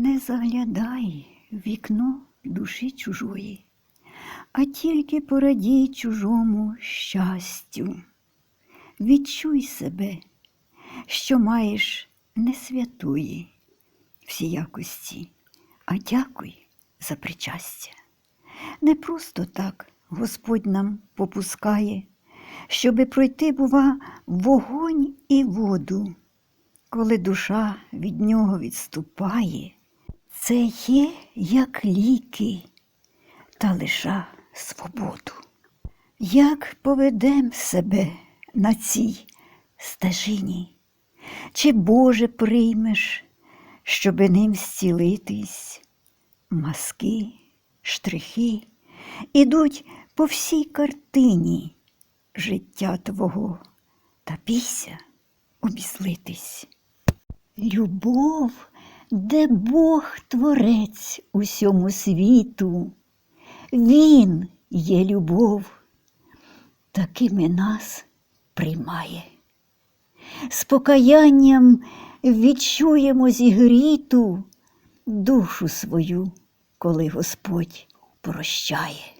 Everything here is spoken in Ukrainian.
Не заглядай в вікно душі чужої, а тільки порадій чужому щастю. Відчуй себе, що маєш не святої всі якості, а дякуй за причастя. Не просто так Господь нам попускає, щоби пройти, бува, вогонь і воду. Коли душа від нього відступає, це є як ліки та лиша свободу. Як поведем себе на цій стежині? Чи Боже приймеш, щоби ним зцілитись? Маски, штрихи ідуть по всій картині життя твого та бійся обізлитись. Любов, де Бог творець усьому світу, Він є любов, такими нас приймає. З покаянням відчуємо зігріту душу свою, коли Господь прощає.